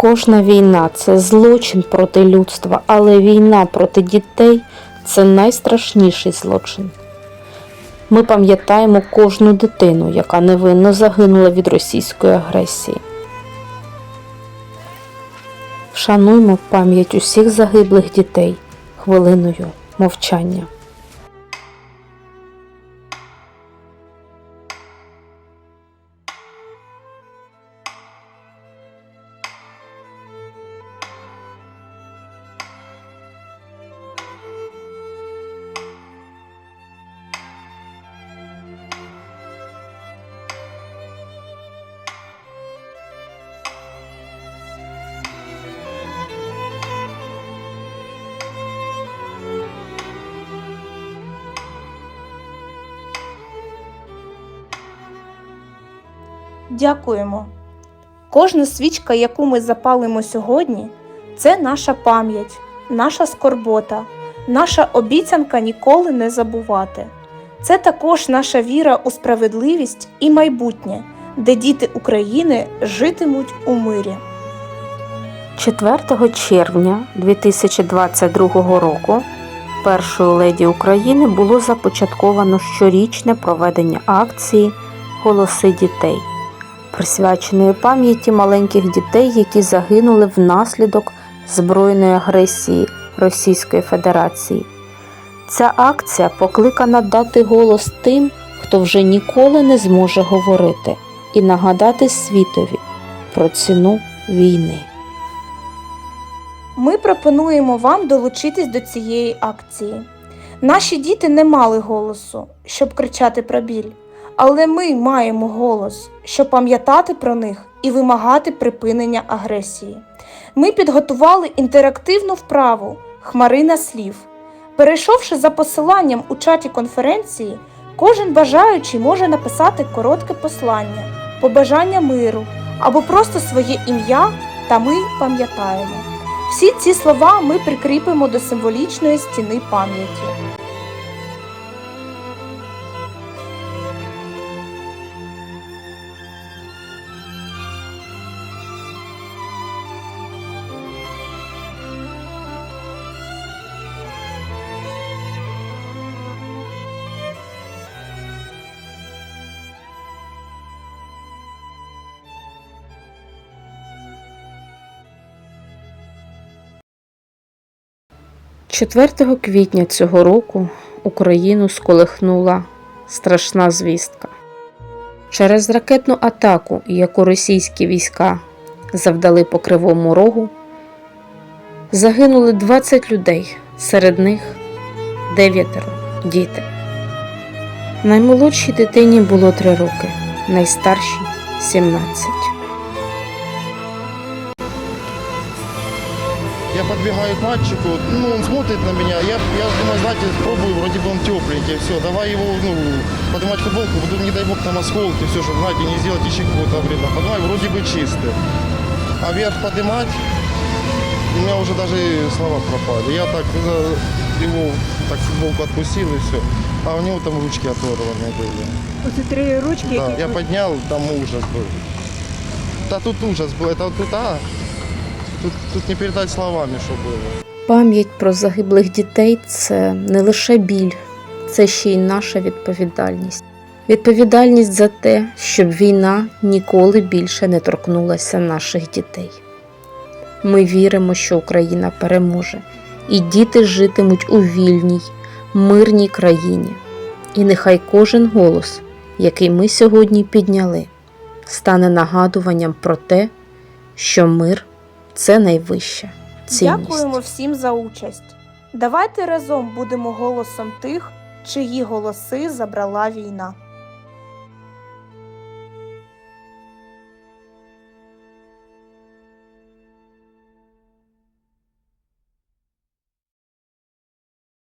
Кожна війна це злочин проти людства, але війна проти дітей це найстрашніший злочин. Ми пам'ятаємо кожну дитину, яка невинно загинула від російської агресії. Вшануймо пам'ять усіх загиблих дітей хвилиною мовчання. Дякуємо. Кожна свічка, яку ми запалимо сьогодні, це наша пам'ять, наша скорбота, наша обіцянка ніколи не забувати. Це також наша віра у справедливість і майбутнє, де діти України житимуть у мирі. 4 червня 2022 року першою леді України було започатковано щорічне проведення акції Голоси дітей, присвяченої пам'яті маленьких дітей, які загинули внаслідок збройної агресії Російської Федерації. Ця акція покликана дати голос тим, хто вже ніколи не зможе говорити, і нагадати світові про ціну війни. Ми пропонуємо вам долучитись до цієї акції. Наші діти не мали голосу, щоб кричати про біль, але ми маємо голос, щоб пам'ятати про них і вимагати припинення агресії. Ми підготували інтерактивну вправу Хмарина слів. Перейшовши за посиланням у чаті конференції, кожен бажаючий може написати коротке послання, побажання миру або просто своє ім'я, та ми пам'ятаємо. Всі ці слова ми прикріпимо до символічної стіни пам'яті. – 4 квітня цього року Україну сколихнула страшна звістка. Через ракетну атаку, яку російські війська завдали по Кривому Рогу, загинули 20 людей, серед них дев'ятеро діти. Наймолодшій дитині було 3 роки, найстаршій 17. Я подбегаю к мальчику, ну, он смотрит на меня, я, я думаю, знаете, пробую, вроде бы он тепленький, все, давай его, ну, поднимать футболку, буду, не дай бог, там осколки, все, чтобы, знаете, не сделать еще какого-то вреда. Поднимаю, вроде бы чистый. А вверх поднимать, у меня уже даже слова пропали. Я так за- его, так футболку отпустил и все. А у него там ручки оторваны были. Оце три ручки, Да, я поднял, там ужас был. Да тут ужас был, это вот тут, а, тут, тут не передать словами, что было. Пам'ять про загиблих дітей це не лише біль, це ще й наша відповідальність. Відповідальність за те, щоб війна ніколи більше не торкнулася наших дітей. Ми віримо, що Україна переможе, і діти житимуть у вільній, мирній країні. І нехай кожен голос, який ми сьогодні підняли, стане нагадуванням про те, що мир це найвища цінність. Дякуємо всім за участь. Давайте разом будемо голосом тих, чиї голоси забрала війна.